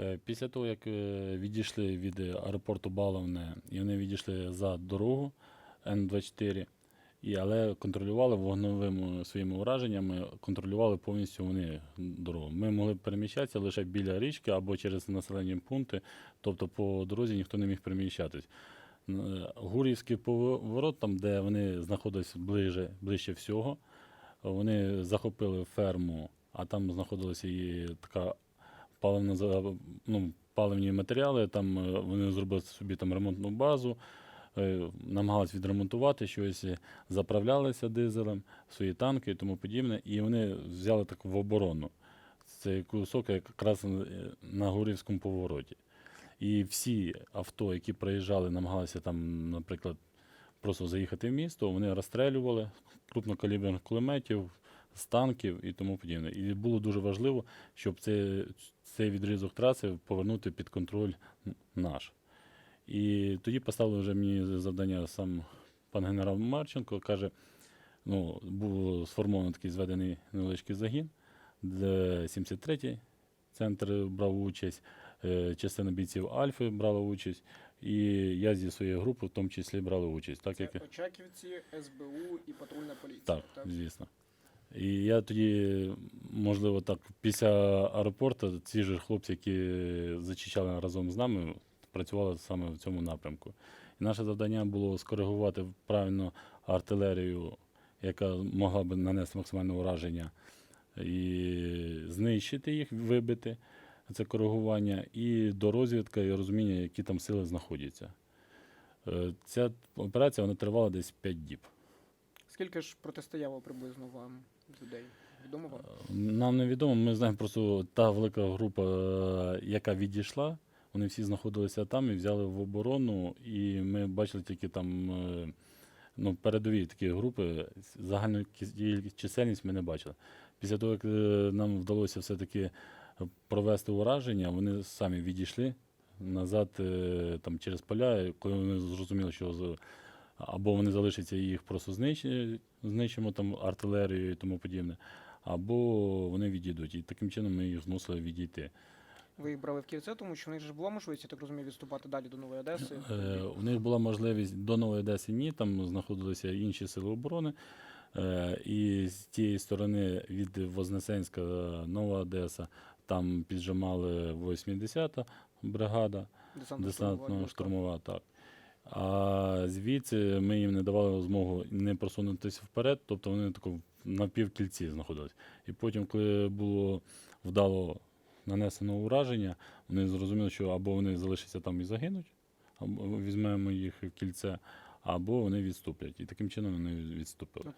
Е, Після того, як е, відійшли від аеропорту Баловне, і вони відійшли за дорогу Н-24, і, але контролювали вогновими своїми ураженнями, контролювали повністю вони дорогу. Ми могли переміщатися лише біля річки або через населені пункти, тобто по дорозі ніхто не міг переміщатись. Н- Гурівський поворот, там, де вони знаходились ближе, ближче всього, вони захопили ферму, а там знаходилася і така паливна ну, паливні матеріали. Там е, вони зробили собі там ремонтну базу, е, намагалися відремонтувати щось, е, заправлялися дизелем, свої танки і тому подібне. І вони взяли так в оборону. Цей кусок якраз на Гурівському повороті. І всі авто, які проїжджали, намагалися там, наприклад, просто заїхати в місто, вони розстрелювали крупнокаліберних кулеметів, з танків і тому подібне. І було дуже важливо, щоб цей, цей відрізок траси повернути під контроль наш. І тоді поставили вже мені завдання сам пан генерал Марченко, каже, ну, був сформований такий зведений невеличкий загін, де 73-й центр брав участь, е, частина бійців Альфи брала участь, і я зі своєї групи в тому числі брали участь. Так, як... Очаківці, СБУ і патрульна поліція. Так, звісно. І я тоді, можливо, так, після аеропорту ці ж хлопці, які зачищали разом з нами, працювали саме в цьому напрямку. І наше завдання було скоригувати правильно артилерію, яка могла б нанести максимальне ураження, і знищити їх, вибити це коригування, і до розвідки і розуміння, які там сили знаходяться. Е, Ця операція вона тривала десь 5 діб. Скільки ж протистояло приблизно вам людей? Відомо вам? Нам невідомо, ми знаємо просто та велика група, е, яка відійшла, вони всі знаходилися там і взяли в оборону, і ми бачили тільки там е, ну, передові такі групи, загальну чисельність ми не бачили. Після того, як е, нам вдалося все-таки провести ураження, вони самі відійшли назад там, через поля, коли вони зрозуміли, що або вони залишаться і їх просто знищ- знищимо там артилерією і тому подібне, або вони відійдуть. І таким чином ми їх змусили відійти. Ви їх брали в кільце, тому що в них ж була можливість, я так розумію, відступати далі до Нової Одеси. Е, у них була можливість до Нової Одеси ні, там знаходилися інші сили оборони. Е, і з тієї сторони від Вознесенська, е, Нова Одеса, там піджимали 80-та бригада. Десантно-штурмова Десантно-штурмова, так. А звідси ми їм не давали змогу не просунутися вперед, тобто вони тако на півкільці знаходились. І потім, коли було вдало нанесено ураження, вони зрозуміли, що або вони залишаться там і загинуть, або візьмемо їх в кільце, або вони відступлять. І таким чином вони відступили.